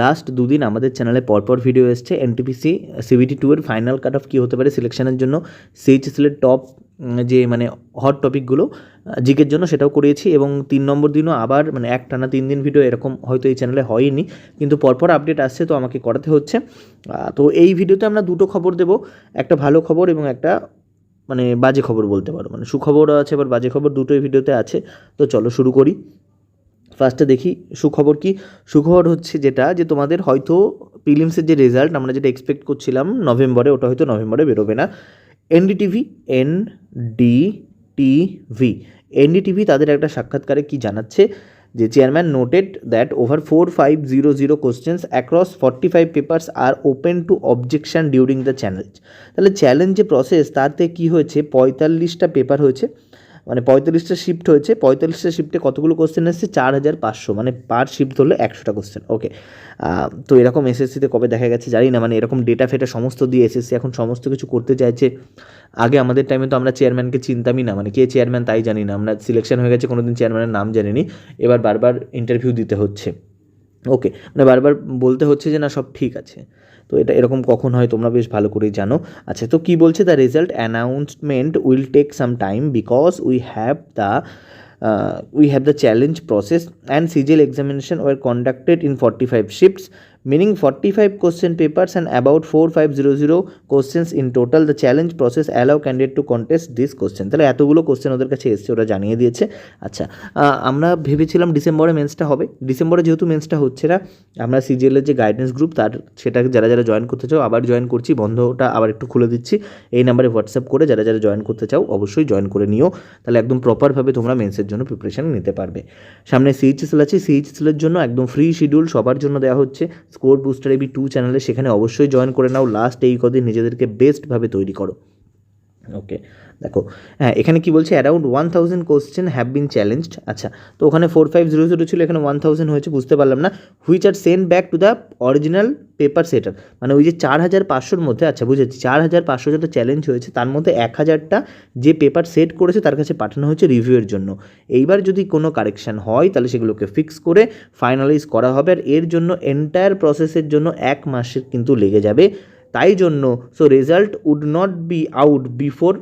Last দুদিন আমাদের চ্যানেলে পরপর ভিডিও এসছে এনটিপিসি সিবিটি টু এর ফাইনাল কাট অফ কী হতে পারে সিলেকশনের জন্য। সিএইচএসএলের টপ যে মানে হট টপিকগুলো জিকের জন্য সেটাও করিয়েছি এবং তিন নম্বর দিনও আবার মানে এক টানা তিন দিন ভিডিও এরকম হয়তো এই চ্যানেলে হয়নি, কিন্তু পরপর আপডেট আসছে, তো আমাকে করাতে হচ্ছে। তো এই ভিডিওতে আমরা দুটো খবর দেব, একটা ভালো খবর এবং একটা মানে বাজে খবর বলতে পারো। মানে সুখবরও আছে, আবার বাজে খবর দুটোই ভিডিওতে আছে। তো চলো শুরু করি। ফার্স্টে দেখি সুখবর কি? সুখবর হচ্ছে যেটা যে তোমাদের হয়তো প্রিলিমসের যে রেজাল্ট আমরা যেটা এক্সপেক্ট করছিলাম নভেম্বরে, ওটা হয়তো নভেম্বরে বেরোবে না। NDTV N D TV NDTV তাদের একটা সাক্ষাৎকারে কি জানাচ্ছে? যে chairman noted that over four five zero zero questions across forty five papers are open to objection during the challenge তাহলে চ্যালেঞ্জ যে প্রসেস তাতে কি হয়েছে? পঁয়তাল্লিশটা পেপার হয়েছে। মানে পঁয়তাল্লিশটা শিফট হয়েছে, পঁয়তাল্লিশটা শিফটে কতগুলো কোশ্চেন এসেছে? চার হাজার পাঁচশো। মানে পার শিফট ধরলে একশোটা কোশ্চেন ওকে তো এরকম এসএসসিতে কবে দেখা গেছে জানি না মানে এরকম ডেটা ফেটা সমস্ত দিয়ে এসএসসি এখন সমস্ত কিছু করতে চাইছে। আগে আমাদের টাইমে তো আমরা চেয়ারম্যানকে চিনতামই না মানে কে চেয়ারম্যান তাই জানি না। আমরা সিলেকশন হয়ে গেছে, কোনোদিন চেয়ারম্যানের নাম জানিনি। এবার বারবার ইন্টারভিউ দিতে হচ্ছে। ওকে মানে বারবার বলতে হচ্ছে যে না, সব ঠিক আছে। তো এটা এরকম কখন হয় তোমরা বেশ ভালো করেই জানো। আচ্ছা তো কী বলছে the result announcement will take some time because we have the we have the challenge process and CGL examination were conducted in forty five shifts meaning 45 question papers and about 4500 questions in total. The challenge process allow candidate to contest this question. তাহলে এতগুলো question ওদের কাছে এসছে, ওরা জানিয়ে দিয়েছে। আচ্ছা আমরা ভেবেছিলাম ডিসেম্বরে মেন্সটা হবে। ডিসেম্বরে যেহেতু মেন্সটা হচ্ছে না, আমরা সিজিএলের যে গাইডেন্স গ্রুপ তার সেটা যারা যারা জয়েন করতে চাও, আবার জয়েন করছি, বন্ধটা আবার একটু খুলে দিচ্ছি। এই নাম্বারে হোয়াটসঅ্যাপ করে যারা যারা জয়েন করতে চাও, অবশ্যই জয়েন করে নিও। তাহলে একদম প্রপারভাবে তোমরা মেন্সের জন্য প্রিপারেশন নিতে পারবে। সামনে সিএইচএসএল আছে সিএইচএসএলের জন্য একদম ফ্রি শিডিউল সবার জন্য দেওয়া হচ্ছে। স্কোর বুস্টার এবি টু চ্যানেলে সেখানে অবশ্যই জয়েন করে নাও। লাস্ট এই কদিন নিজেদেরকে বেস্টভাবে তৈরি করো। ওকে দেখো হ্যাঁ এখানে কি বলছে? Around one thousand question have been challenged আচ্ছা তো ওখানে ফোর ফাইভ জিরো জিরো ছিল, এখানে ওয়ান থাউজেন্ড হয়েছে, বুঝতে পারলাম না। Which are send back to the original paper সেটার মানে ওই যে চার হাজার পাঁচশোর মধ্যে আচ্ছা বুঝেছি, চার হাজার পাঁচশো যেটা চ্যালেঞ্জ হয়েছে, তার মধ্যে এক হাজারটা যে পেপার সেট করেছে, তার কাছে পাঠানো হয়েছে রিভিউয়ের জন্য। এইবার যদি কোনো কারেকশান হয়, তাহলে সেগুলোকে ফিক্স করে ফাইনালাইজ করা হবে, আর এর জন্য এন্টায়ার প্রসেসের জন্য এক মাসের কিন্তু লেগে যাবে। তাই জন্য so result would not be out before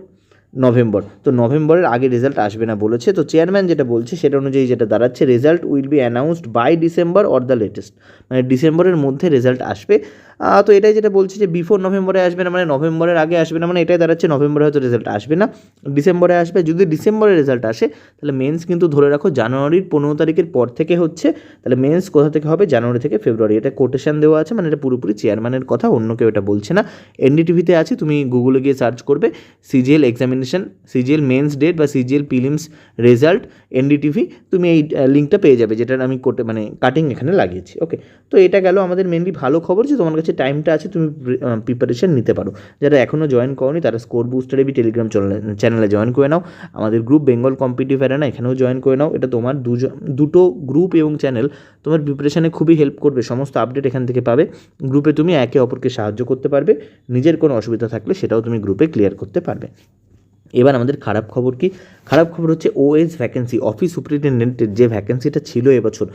November তো নভেম্বরের আগে রেজাল্ট আসবে না বলেছে। তো চেয়ারম্যান যেটা বলছে, সেটা অনুযায়ী যেটা দাঁড়াচ্ছে result will be announced by December or the latest মানে ডিসেম্বরের মধ্যে রেজাল্ট আসবে। তো এটাই যেটা বলছে যে বিফোর নভেম্বরে আসবে না মানে নভেম্বরের আগে আসবে না মানে এটাই দাঁড়াচ্ছে নভেম্বরে হয়তো রেজাল্ট আসবে না। ডিসেম্বরে আসবে, যদি ডিসেম্বরে রেজাল্ট আসে, তাহলে মেন্স কিন্তু ধরে রাখো জানুয়ারির পনেরো তারিখের পর থেকে হচ্ছে, তাহলে মেন্স কোথা থেকে হবে? জানুয়ারি থেকে ফেব্রুয়ারি এটা কোটেশন দেওয়া আছে মানে এটা পুরোপুরি চেয়ারম্যানের কথা, অন্য কেউ এটা বলছে না। এনডিটিভিতে আছে, তুমি গুগলে গিয়ে সার্চ করবে CGL examination CGL mains date বা সিজিএল প্রিলিমস রেজাল্ট এনডিটিভি তুমি এই লিঙ্কটা পেয়ে যাবে যেটা আমি কোটে মানে কাটিং এখানে লাগিয়েছি। ওকে তো এটা গেল আমাদের মেনলি ভালো খবর যে তোমার কাছে টাইমটা আছে তুমি প্রিপারেশন নিতে পারো। যারা এখনও জয়েন করনি, তারা স্কোর বুস্টার এবি টেলিগ্রাম চ্যানেলে জয়েন করে নাও। আমাদের গ্রুপ বেঙ্গল কম্পিটিভ অ্যারেনা এখানেও জয়েন করে নাও। এটা তোমার দুজন, দুটো গ্রুপ এবং চ্যানেল তোমার প্রিপারেশানে খুবই হেল্প করবে। সমস্ত আপডেট এখান থেকে পাবে। গ্রুপে তুমি একে অপরকে সাহায্য করতে পারবে। নিজের কোনো অসুবিধা থাকলে সেটাও তুমি গ্রুপে ক্লিয়ার করতে পারবে। এবার আমাদের খারাপ খবর কি? খারাপ খবর হচ্ছে ওএস ভ্যাকেন্সি অফিস সুপারিনটেন্ডেন্টের যে ভ্যাকেন্সিটা ছিল এবছর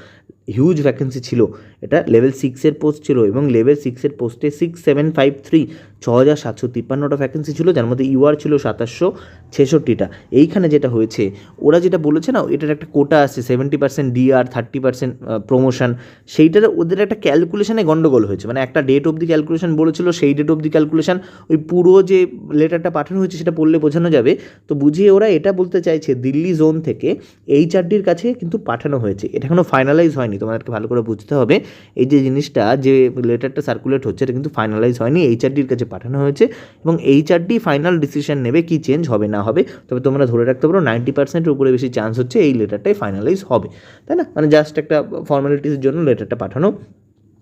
হিউজ ভ্যাকেন্সি ছিল, এটা লেভেল সিক্সের পোস্ট ছিল এবং লেভেল সিক্সের পোস্টে সিক্স সেভেন ফাইভ থ্রি ছ হাজার সাতশো তিপ্পান্নটা ভ্যাকেন্সি ছিল, যার মধ্যে ইউআর ছিল সাতাশশো ছেষট্টিটা। এইখানে যেটা হয়েছে, ওরা যেটা বলেছে না, এটার একটা কোটা আছে seventy percent DR thirty percent promotion সেইটার ওদের একটা ক্যালকুলেশনে গণ্ডগোল হয়েছে। মানে একটা ডেট অব দি ক্যালকুলেশন বলেছিল, সেই ডেট অব দি ক্যালকুলেশন ওই পুরো যে লেটারটা পাঠানো হয়েছে, সেটা পড়লে বোঝানো যাবে। তো বুঝিয়ে ওরা এটা বলতে চাইছে দিল্লি জোন থেকে এইচআরডির কাছে কিন্তু পাঠানো হয়েছে। এটা এখনও ফাইনালাইজ হয়নি, তোমাদেরকে ভালো করে বুঝতে হবে। এই যে জিনিসটা, যে লেটারটা সার্কুলেট হচ্ছে, এটা কিন্তু ফাইনালাইজ হয়নি এইচআরডির কাছে পাঠানো হয়েছে এবং এইচআরডি ফাইনাল ডিসিশন নেবে কি চেঞ্জ হবে, না হবে, তবে তোমরা ধরে রাখতে পারো নাইনটি পার্সেন্টের উপরে বেশি চান্স হচ্ছে এই লেটারটাই ফাইনালাইজ হবে। তাই না? মানে জাস্ট একটা ফর্মালিটিসের জন্য লেটারটা পাঠানো।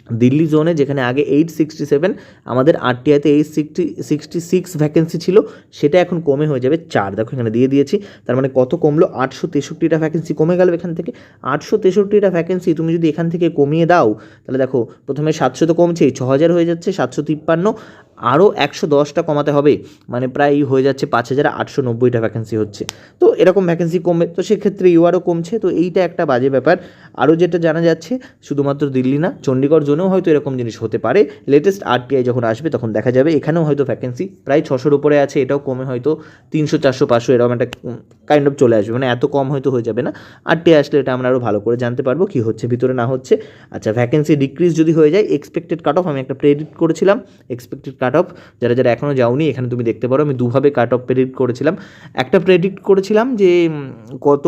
দিল্লি জোনে, যেখানে আগে এইট সিক্সটি সেভেন আমাদের আরটিআইতে eight sixty sixty six vacancy ছিল, সেটা এখন কমে হয়ে যাবে চার। দেখো এখানে দিয়ে দিয়েছি, তার মানে কত কমলো? আটশো তেষট্টিটা ভ্যাকেন্সি কমে গেল এখান থেকে। আটশো তেষট্টিটা ভ্যাকেন্সি তুমি যদি এখান থেকে কমিয়ে দাও, তাহলে দেখো, প্রথমে সাতশো তো কমছেই ছ হাজার হয়ে যাচ্ছে, সাতশো তিপ্পান্ন। আরও একশো দশটা কমাতে হবে। মানে প্রায় হয়ে যাচ্ছে পাঁচ হাজার আটশো নব্বইটা ভ্যাকেন্সি হচ্ছে। তো এরকম ভ্যাকেন্সি কমবে তো সেক্ষেত্রে ইউআরও কমছে। তো এইটা একটা বাজে ব্যাপার। আরও যেটা জানা যাচ্ছে, শুধুমাত্র দিল্লি না, চণ্ডীগড় জোনেও হয়তো এরকম জিনিস হতে পারে। লেটেস্ট আরটিআই যখন আসবে, তখন দেখা যাবে। এখানেও হয়তো ভ্যাকেন্সি প্রায় ছশোর উপরে আছে। এটাও কমে হয়তো তিনশো চারশো পাঁচশো এরকম একটা কাইন্ড অফ চলে আসবে। মানে এত কম হয়তো হয়ে যাবে না। আরটিআই আসলে এটা আমরা আরও ভালো করে জানতে পারব কী হচ্ছে, ভিতরে না হচ্ছে। আচ্ছা ভ্যাকেন্সি ডিক্রিজ যদি হয়ে যায় এক্সপেক্টেড কাট অফ আমি একটা প্রেডিক্ট করেছিলাম। এক্সপেক্টেড কাট অফ যারা যারা এখনও যাওনি, এখানে তুমি দেখতে পারো, আমি দুভাবে কাট অফ প্রেডিক্ট করেছিলাম। একটা প্রেডিক্ট করেছিলাম যে কত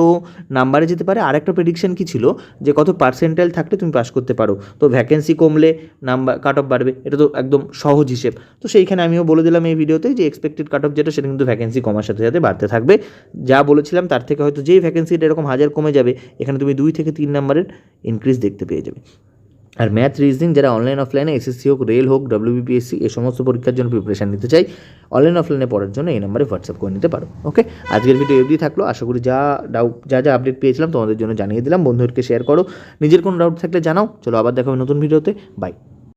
নাম্বারে যেতে পারে আর একটা প্রেডিকশন কী ছিল? যে কত পার্সেন্টাইল থাকলে তুমি পাস করতে পারো। তো ভ্যাকেন্সি কমলে নাম্বার কাট অফ বাড়বে, এটা তো একদম সহজ হিসেব। তো সেইখানে আমিও বলে দিলাম এই ভিডিওতে যে এক্সপেক্টেড কাট অফ যেটা, সেটা কিন্তু ভ্যাকেন্সি কমার সাথে সাথে বাড়তে থাকবে। যা বলেছিলাম, তার থেকে হয়তো যেই ভ্যাকেন্সিটা এরকম হাজার কমে যাবে, এখানে তুমি দুই থেকে তিন নাম্বারের ইনক্রিজ দেখতে পেয়ে যাবে। আর ম্যাথ রিজনিং যারা অনলাইন অফলাইনে এসএসসি হোক রেল হোক ডব্লিউবিপিএসসি এই সমস্ত পরীক্ষার জন্য প্রিপারেশান নিতে চাই অনলাইন অফলাইনে পড়ার জন্য এই নাম্বারে হোয়াটসঅ্যাপ করে নিতে পারো ওকে আজকের ভিডিও এবি থাকল। আশা করি যা ডাউট যা যা আপডেট পেয়েছিলাম তোমাদের জন্য জানিয়ে দিলাম। বন্ধুদেরকে শেয়ার করো। নিজের কোনো ডাউট থাকলে জানাও। চলো আবার দেখা হবে নতুন ভিডিওতে বাই